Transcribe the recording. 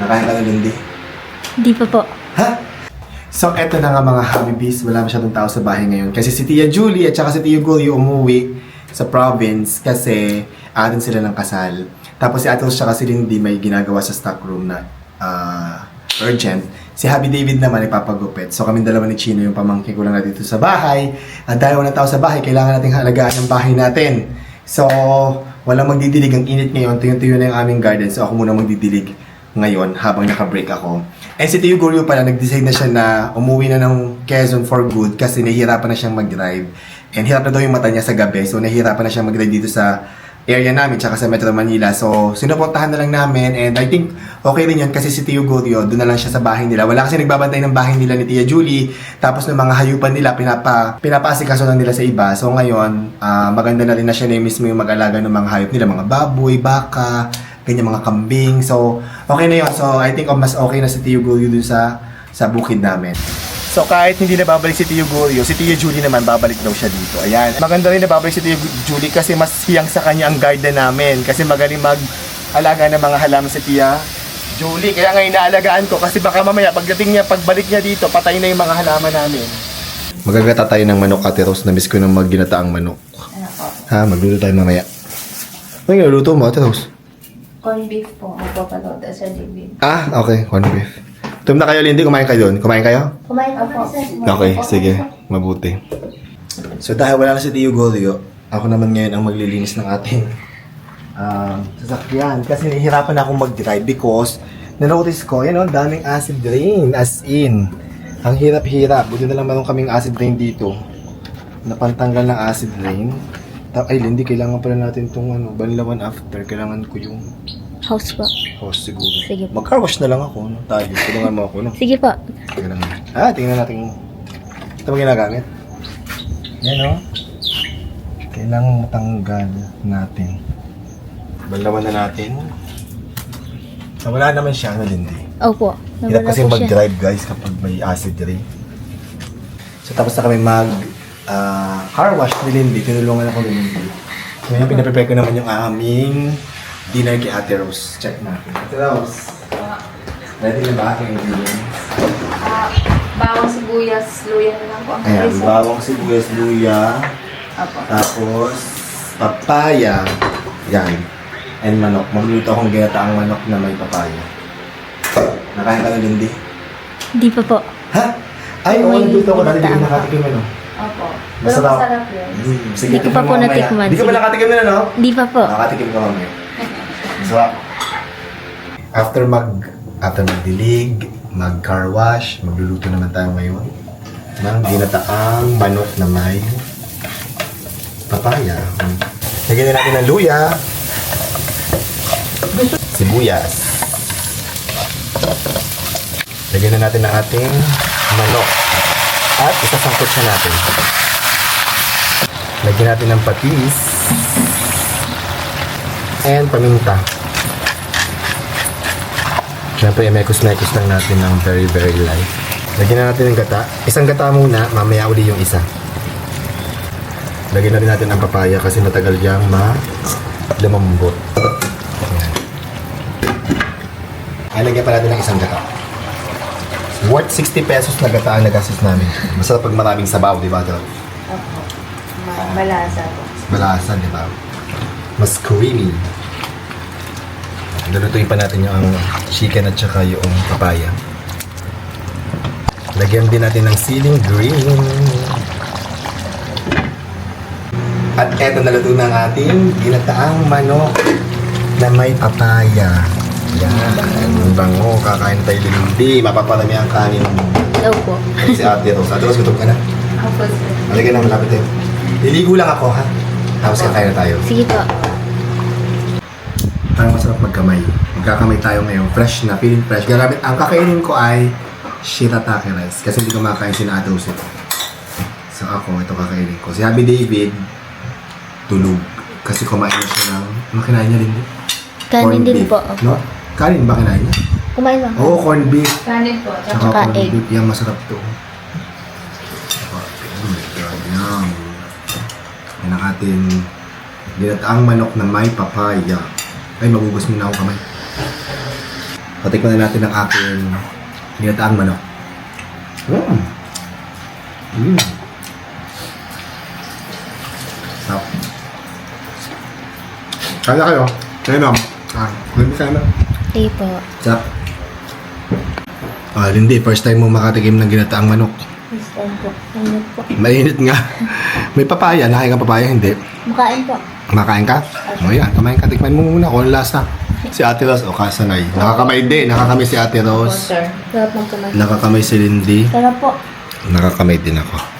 Nakain ka na Lindy? Di pa po. Ha? So, eto na nga mga Habibis. Wala masyadong tao sa bahay ngayon. Kasi si Tia Julie at saka si Tia Gulio umuwi sa province kasi atin sila ng kasal. Tapos si Atos at si Lindy may ginagawa sa stock room na ah, urgent. Si Happy David naman ipapagupit. So kami dalawa ni Chino yung pamangkin ko lang na dito sa bahay. At dahil walang tao sa bahay, kailangan nating halagaan ang bahay natin. So, walang magdidilig. Ang init ngayon, tuyo-tuyo na yung aming garden. So ako muna magdidilig ngayon habang naka-break ako. And si Tio Guryo pala, nag-decide na siya na umuwi na ng Quezon for good kasi nahihirapan na siyang mag-drive. And hirap na daw yung mata niya sa gabi. So nahihirapan na siyang mag-drive dito sa area namin tsaka sa Metro Manila. So sinuportahan na lang namin and I think okay rin yun kasi si Tio Guryo, doon na lang siya sa bahay nila. Wala kasi nagbabantay ng bahay nila ni Tia Julie. Tapos ng mga hayupan nila, pinapa, pinapaasikaso lang nila sa iba. So ngayon, ah, maganda na rin na siya na mismo yung mag-alaga ng mga hayop nila. Mga baboy, baka, ganyan mga kambing. So, okay na yun. So, I think oh, mas okay na si Tio Gulio dun sa, sa bukid namin. So, kahit hindi na babalik si Tio Gulio, si Tio Julie naman babalik daw siya dito. Ayan. Maganda rin na babalik si Tio Julie kasi mas hiyang sa kanya ang garden namin. Kasi magaling mag-alaga ng mga halaman si Tia Julie. Kaya nga inaalagaan ko kasi baka mamaya pagdating niya, pagbalik niya dito, patay na yung mga halaman namin. Magagata tayo ng manok, Ate Rose. Namiss ko ng magginataang manok. Ano? Ha, magluto tayo mamaya. Ano yung luto mo, Ate Rose? Corn beef po. Magpapaload sa David. Ah, okay. Corn beef. Tum na kayo, Lindy. Kumain kayo doon. Kumain kayo? Kumain ka po. Okay, sige. Mabuti. So dahil wala na si Tio Golio, ako naman ngayon ang maglilinis ng ating um, sasakyan. Kasi nahihirapan akong mag-drive because na-notice ko, yan o, daming acid rain. As in, ang hirap-hirap. Buti na lang meron kaming acid rain dito. Napantanggal ng acid rain. Ta- Ay, Lindy, kailangan pala natin itong ano, banlawan after. Kailangan ko yung House po. host siguro. Sige po. Mag-car wash na lang ako. No? Tayo, tulungan mo ako. No? Sige po. Kailangan. Ah, tingnan natin. Ito ba ginagamit? Yan o. Kailangan matanggal natin. Balawan na natin. So, wala naman siya, ano din di. Opo. Hirap Nawala kasi po siya. mag-drive guys kapag may acid rain. So tapos na kami mag ah, car wash ni Lindy. Tinulungan ako ni Lindy. Ngayon pinaprepare ko naman yung aming dinner kay Ate Rose. Check natin. Ate Rose. Ready na ba aking ingredients? Ah, bawang sibuyas, luya na lang po ang Ayan, rice. bawang sibuyas, luya, Opo. tapos papaya, yan, and manok. Magluluto akong ginataang manok na may papaya. Nakain ka na, Lindy? Di pa po. Ha? Ay, oo, May nagluto ko dati, hindi ginataang nakatikim ano. Opo. Pero Masarap. masarap yun. Mm, sige, Di ko pa po mamaya. natikman. Di ka Sige. nakatikim na, no? Di pa po. Nakatikim ka mamaya. Sarap. After mag after magdilig, mag car wash, magluluto naman tayo ngayon ng ginataang manok na may papaya. Lagyan na natin ng luya, sibuyas. Lagyan na natin ng ating manok. Isasangkot siya natin. Lagyan natin ng patis. And paminta. Siyempre, mekos-mekos lang natin ng very, very light. Lagyan na natin ng gata. Isang gata muna, mamaya uli yung isa. Lagyan na rin natin ang papaya kasi matagal diyang ma lumambot. Ayan. Ay, lagyan pa natin ng isang gata. Worth 60 pesos na gata ang nagastos namin. Masarap pag maraming sabaw, di ba? Dok? Opo. Ma- Malasa po. malasa, di ba? Mas creamy. Lulutuin pa natin yung ang chicken at saka yung papaya. Lagyan din natin ng siling green. At eto naluto na ang ating ginataang manok na may papaya. Yan. Ang bango. Kakain tayo din. Hindi. Mapaparami ang kanin mo. Opo. Si Ate Rose. Ate Rose, gutom ka na? Opo, sir. Malagyan na malapit tayo. Liligo lang ako, ha? Tapos kakain na tayo. Sige po. Parang masarap magkamay. Magkakamay tayo ngayon. Fresh na. Feeling fresh. Gagamit. Ang kakainin ko ay shirataki rice. Kasi hindi ko makakain si Ate Rose ito. So ako, ito kakainin ko. Si Happy David, tulog. Kasi kumain na siya ng... Ano kinain niya, Lindy? Kanin Corned din beef. po. Opo. No? Kanin ba kinain niya? Kumain lang. Oo, corned beef. Kanin po. Tsaka Tsaka corned egg. beef. Yan, masarap to. Oh my God, yum. Yan ang ating ginataang manok na may papaya. Ay, magugas muna ako kamay. Patikman na natin ang aking ginataang manok. Mm. Mm. Sarap. Kaya kayo. Kaya ma'am. Ah, hindi kaya na. Hindi po. Sarap. Ah, Lindy, first time mo makatikim ng ginataang manok. First time po. Mainit nga. May papaya. Nakain ka papaya? Hindi. Makain po. Makain ka? O yan, kumain ka. Tikman mo muna kung lasa. Si Ate Rose, o kasanay. Nakakamay din. Nakakamay si Ate Rose. sir. Sarap ng kamay. Nakakamay si Lindy. Sarap po. Nakakamay din ako.